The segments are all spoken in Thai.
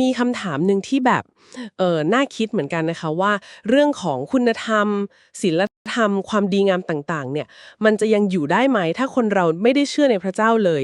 มีคำถามหนึ่งที่แบบเออน่าคิดเหมือนกันนะคะว่า เรื่องของคุณธรรมศีล ธรรมความดีงามต่างๆ เนี่ย มันจะยังอยู่ได้ไหม ถ้าคนเราไม่ได้เชื่อในพระเจ้าเลย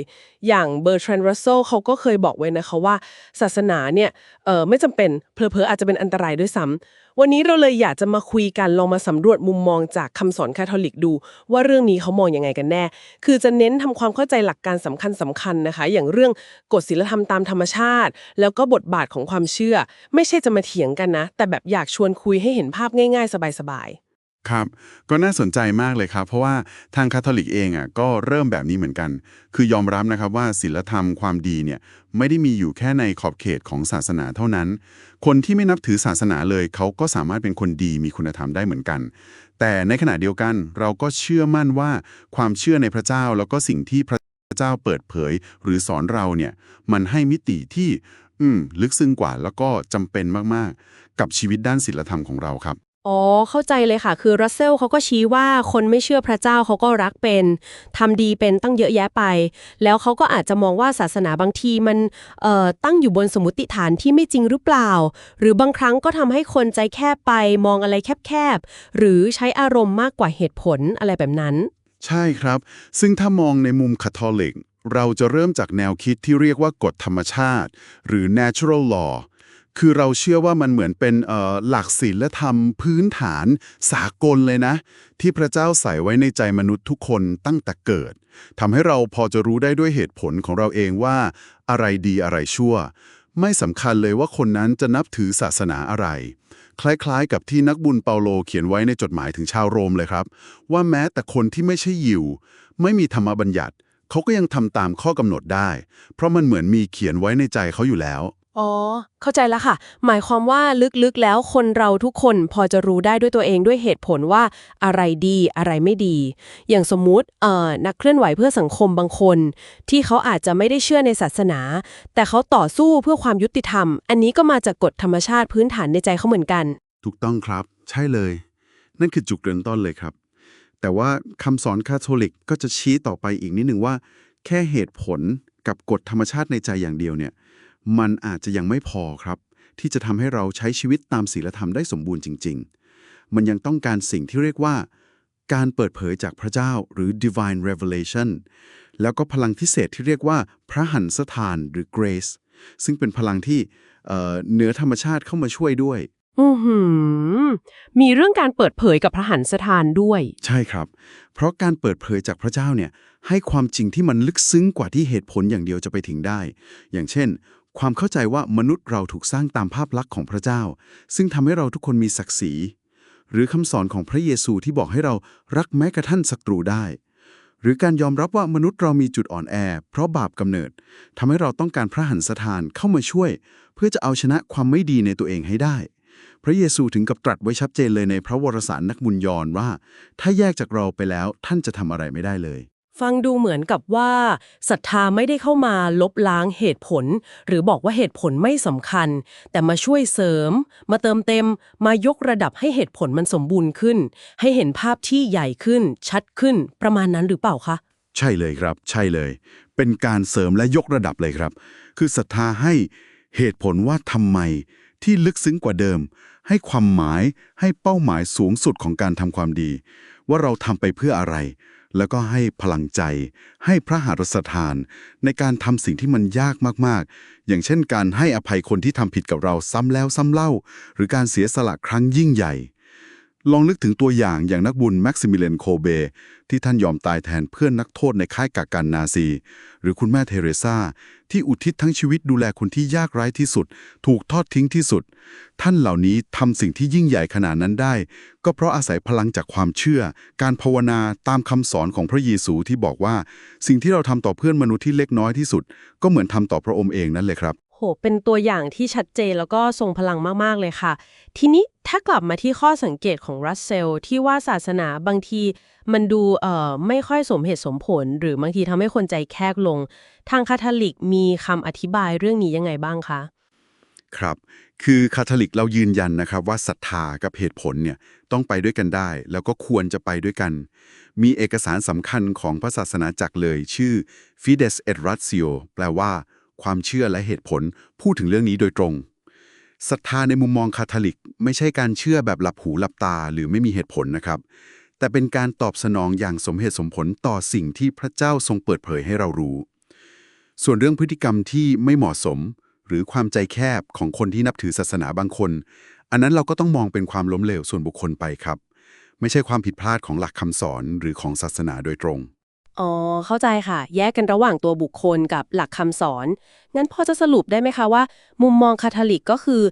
อย่างเบอร์ทรานด์รัสเซลเขาก็เคยบอกไว้นะคะว่า ศาสนาเนี่ยเออไม่จำเป็นเพลอๆอาจจะเป็นอันตรายด้วยซ้ำวันนี้เราเลยอยากจะมาคุยกันลองมาสำรวจมุมมองจากคำสอนคาทอลิกดู ว่าเรื่องนี้เขามองยังไงกันแน่ คือจะเน้นทำความเข้าใจหลักการสำคัญสคัญๆนะคะ อย่างเรื่องกฎศีลธรรมตามธรรมชาติ แล้วก็บทบาทของความเชื่อ ไม่ใช่จะมาเถียงกันนะ แต่แบบอยากชวนคุยให้เห็นภาพง่ายๆ สบาย ครับ ก็น่าสนใจมากเลยครับ เพราะว่าทางคาทอลิกเองอะก็เริ่มแบบนี้เหมือนกัน คือยอมรับนะครับว่าศีลธรรมความดีเนี่ยไม่ได้มีอยู่แค่ในขอบเขตของศาสนาเท่านั้น คนที่ไม่นับถือศาสนาเลยเขาก็สามารถเป็นคนดีมีคุณธรรมได้เหมือนกัน แต่ในขณะเดียวกันเราก็เชื่อมั่นว่าความเชื่อในพระเจ้าแล้วก็สิ่งที่พระเจ้าเปิดเผย หรือสอนเราเนี่ยมันให้มิติที่อืมลึกซึ้งกว่าแล้วก็จำเป็นมากๆ กับชีวิตด้านศีลธรรมของเราครับ อ๋อ เข้าใจเลยค่ะ คือรัสเซลเขาก็ชี้ว่าคนไม่เชื่อพระเจ้าเขาก็รักเป็น ทำดีเป็นตั้งเยอะแยะไป แล้วเขาก็อาจจะมองว่าศาสนาบางทีมันเอ่อตั้งอยู่บนสมมติฐานที่ไม่จริงหรือเปล่า หรือบางครั้งก็ทำให้คนใจแคบไปมองอะไรแคบๆ หรือใช้อารมณ์มากกว่าเหตุผลอะไรแบบนั้น ใช่ครับ ซึ่งถ้ามองในมุมคาทอลิก เราจะเริ่มจากแนวคิดที่เรียกว่ากฎธรรมชาติ หรือ natural law คือเราเชื่อว่ามันเหมือนเป็นหลักศีลธรรมพื้นฐานสากลเลยนะ ที่พระเจ้าใส่ไว้ในใจมนุษย์ทุกคนตั้งแต่เกิดทำให้เราพอจะรู้ได้ด้วยเหตุผลของเราเองว่า อะไรดีอะไรชั่ว ไม่สำคัญเลยว่าคนนั้นจะนับถือศาสนาอะไร คล้ายๆ กับที่นักบุญเปาโลเขียนไว้ในจดหมายถึงชาวโรมเลยครับ ว่าแม้แต่คนที่ไม่ใช่ยิว ไม่มีธรรมบัญญัติเขาก็ยังทำตามข้อกำหนดได้ เพราะมันเหมือนมีเขียนไว้ในใจเขาอยู่แล้ว อ๋อ เข้าใจแล้วค่ะ หมายความว่าลึกๆแล้วคนเราทุกคนพอจะรู้ได้ด้วยตัวเองด้วยเหตุผลว่าอะไรดีอะไรไม่ดี อย่างสมมุติเอ่อนักเคลื่อนไหวเพื่อสังคมบางคน ที่เขาอาจจะไม่ได้เชื่อในศาสนา แต่เขาต่อสู้เพื่อความยุติธรรม อันนี้ก็มาจากกฎธรรมชาติพื้นฐานในใจเขาเหมือนกัน ถูกต้องครับ ใช่เลย นั่นคือจุดเริ่มต้นเลยครับ แต่ว่าคำสอนคาทอลิกก็จะชี้ต่อไปอีกนิดหนึ่งว่า แค่เหตุผลกับกฎธรรมชาติในใจอย่างเดียวเนี่ย มันอาจจะยังไม่พอครับ ที่จะทำให้เราใช้ชีวิตตามศีลธรรมได้สมบูรณ์จริง ๆ มันยังต้องการสิ่งที่เรียกว่า การเปิดเผยจากพระเจ้าหรือ divine revelation แล้วก็พลังพิเศษที่เรียกว่าพระหันสถานหรือ grace ซึ่งเป็นพลังที่เอ่อเหนือธรรมชาติเข้ามาช่วยด้วยอือหือมีเรื่องการเปิดเผยกับพระหันสถานด้วย ใช่ครับ เพราะการเปิดเผยจากพระเจ้าเนี่ยให้ความจริงที่มันลึกซึ้งกว่าที่เหตุผลอย่างเดียวจะไปถึงได้ อย่างเช่น ความเข้าใจว่ามนุษย์เราถูกสร้างตามภาพลักษณ์ของพระเจ้า ซึ่งทำให้เราทุกคนมีศักดิ์ศรี หรือคำสอนของพระเยซูที่บอกให้เรารักแม้กระทั่งศัตรูได้ หรือการยอมรับว่ามนุษย์เรามีจุดอ่อนแอ เพราะบาปกำเนิดทำให้เราต้องการพระหันสถานเข้ามาช่วย เพื่อจะเอาชนะความไม่ดีในตัวเองให้ได้ พระเยซูถึงกับตรัสไว้ชัดเจนเลยในพระวรสารนักบุญยอนว่า ถ้าแยกจากเราไปแล้วท่านจะทำอะไรไม่ได้เลย ฟังดูเหมือนกับว่าศรัทธาไม่ได้เข้ามาลบล้างเหตุผล หรือบอกว่าเหตุผลไม่สำคัญ แต่มาช่วยเสริม มาเติมเต็ม มายกระดับให้เหตุผลมันสมบูรณ์ขึ้น ให้เห็นภาพที่ใหญ่ขึ้น ชัดขึ้น ประมาณนั้นหรือเปล่าคะ ใช่เลยครับ ใช่เลย เป็นการเสริมและยกระดับเลยครับ คือศรัทธาให้เหตุผลว่าทำไมที่ลึกซึ้งกว่าเดิม ให้ความหมายให้เป้าหมายสูงสุดของการทำความดี ว่าเราทำไปเพื่ออะไร แล้วก็ให้พลังใจ ให้พระหฤทันในการทำสิ่งที่มันยากมากๆ อย่างเช่นการให้อภัยคนที่ทำผิดกับเราซ้ำแล้วซ้ำเล่า หรือการเสียสละครั้งยิ่งใหญ่ ลองนึกถึงตัวอย่างอย่างนักบุญแม็กซิมิเลนโคเบ ที่ท่านยอมตายแทนเพื่อนนักโทษในค่ายกักกันนาซี หรือคุณแม่เทเรซาที่อุทิศทั้งชีวิตดูแลคนที่ยากไร้ที่สุด ถูกทอดทิ้งที่สุด ท่านเหล่านี้ทำสิ่งที่ยิ่งใหญ่ขนาดนั้นได้ ก็เพราะอาศัยพลังจากความเชื่อ การภาวนาตามคำสอนของพระเยซูที่บอกว่า สิ่งที่เราทำต่อเพื่อนมนุษย์ที่เล็กน้อยที่สุด ก็เหมือนทำต่อพระองค์เองนั่นเลยครับ โห เป็นตัวอย่างที่ชัดเจนแล้วก็ทรงพลังมาก ๆ เลยค่ะ ทีนี้ถ้ากลับมาที่ข้อสังเกตของรัสเซลที่ว่าศาสนาบางทีมันดูเอ่อไม่ค่อยสมเหตุสมผล หรือบางทีทำให้คนใจแคบลง ทางคาทอลิกมีคำอธิบายเรื่องนี้ยังไงบ้างคะ ครับ คือคาทอลิกเรายืนยันนะครับว่าศรัทธากับเหตุผลเนี่ยต้องไปด้วยกันได้ แล้วก็ควรจะไปด้วยกัน มีเอกสารสำคัญของพระศาสนาจักรเลย ชื่อ Fides et Ratio แปลว่า ความเชื่อและเหตุผลพูดถึงเรื่องนี้โดยตรงศรัทธาในมุมมองคาทอลิก ไม่ใช่การเชื่อแบบหลับหูหลับตาหรือไม่มีเหตุผลนะครับ แต่เป็นการตอบสนองอย่างสมเหตุสมผลต่อสิ่งที่พระเจ้าทรงเปิดเผยให้เรารู้ ส่วนเรื่องพฤติกรรมที่ไม่เหมาะสม หรือความใจแคบของคนที่นับถือศาสนาบางคน อันนั้นเราก็ต้องมองเป็นความล้มเหลวส่วนบุคคลไปครับ ไม่ใช่ความผิดพลาดของหลักคำสอนหรือของศาสนาโดยตรง อ๋อ เข้าใจค่ะ แยกกันระหว่างตัวบุคคลกับหลักคำสอน งั้นพอจะสรุปได้ไหมคะว่า มุมมองคาทอลิกก็คือ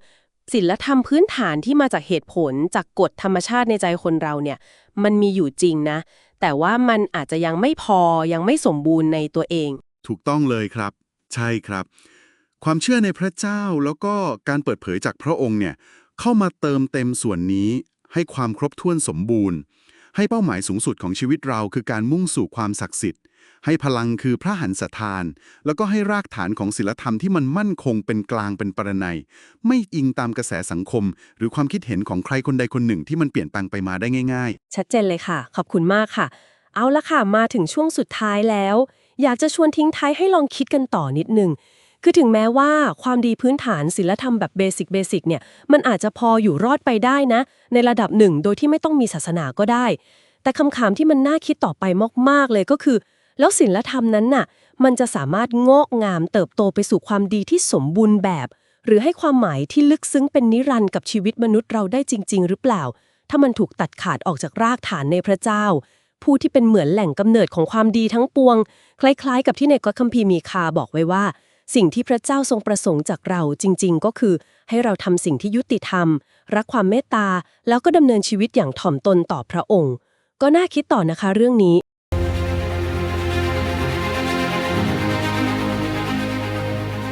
ศีลธรรมพื้นฐานที่มาจากเหตุผลจากกฎธรรมชาติในใจคนเราเนี่ย มันมีอยู่จริงนะ แต่ว่ามันอาจจะยังไม่พอยังไม่สมบูรณ์ในตัวเอง ถูกต้องเลยครับ ใช่ครับ ความเชื่อในพระเจ้าแล้วก็การเปิดเผยจากพระองค์เนี่ยเข้ามาเติมเต็มส่วนนี้ให้ความครบถ้วนสมบูรณ์ ให้เป้าหมายสูงสุดของชีวิตเราคือการมุ่งสู่ความศักดิ์สิทธิ์ ให้พลังคือพระหันสถาน แล้วก็ให้รากฐานของศีลธรรมที่มันมั่นคงเป็นกลางเป็นปรนัย ไม่อิงตามกระแสสังคม หรือความคิดเห็นของใครคนใดคนหนึ่งที่มันเปลี่ยนแปลงไปมาได้ง่ายๆชัดเจนเลยค่ะ ขอบคุณมากค่ะ เอาละค่ะ มาถึงช่วงสุดท้ายแล้ว อยากจะชวนทิ้งท้ายให้ลองคิดกันต่อนิดนึง คือถึงแม้ว่าความดีพื้นฐานศิลธรรมแบบเบสิกเบสิกเนี่ยมันอาจจะพออยู่รอดไปได้นะ ในระดับหนึ่งโดยที่ไม่ต้องมีศาสนาก็ได้ แต่คำถามที่มันน่าคิดต่อไปมากๆเลยก็คือ แล้วศิลธรรมนั้นน่ะมันจะสามารถงอกงามเติบโตไปสู่ความดีที่สมบูรณ์แบบ หรือให้ความหมายที่ลึกซึ้งเป็นนิรันดร์กับชีวิตมนุษย์เราได้จริง ๆ หรือเปล่า ถ้ามันถูกตัดขาดออกจากรากฐานในพระเจ้า ผู้ที่เป็นเหมือนแหล่งกำเนิดของความดีทั้งปวง คล้าย ๆ กับที่ในก็คัมภีร์มีคาบอกไว้ว่า สิ่งที่พระเจ้าทรงประสงค์จากเราจริง ๆ ก็คือ ให้เราทำสิ่งที่ยุติธรรม รักความเมตตา แล้วก็ดำเนินชีวิตอย่างถ่อมตนต่อพระองค์ ก็น่าคิดต่อนะคะเรื่องนี้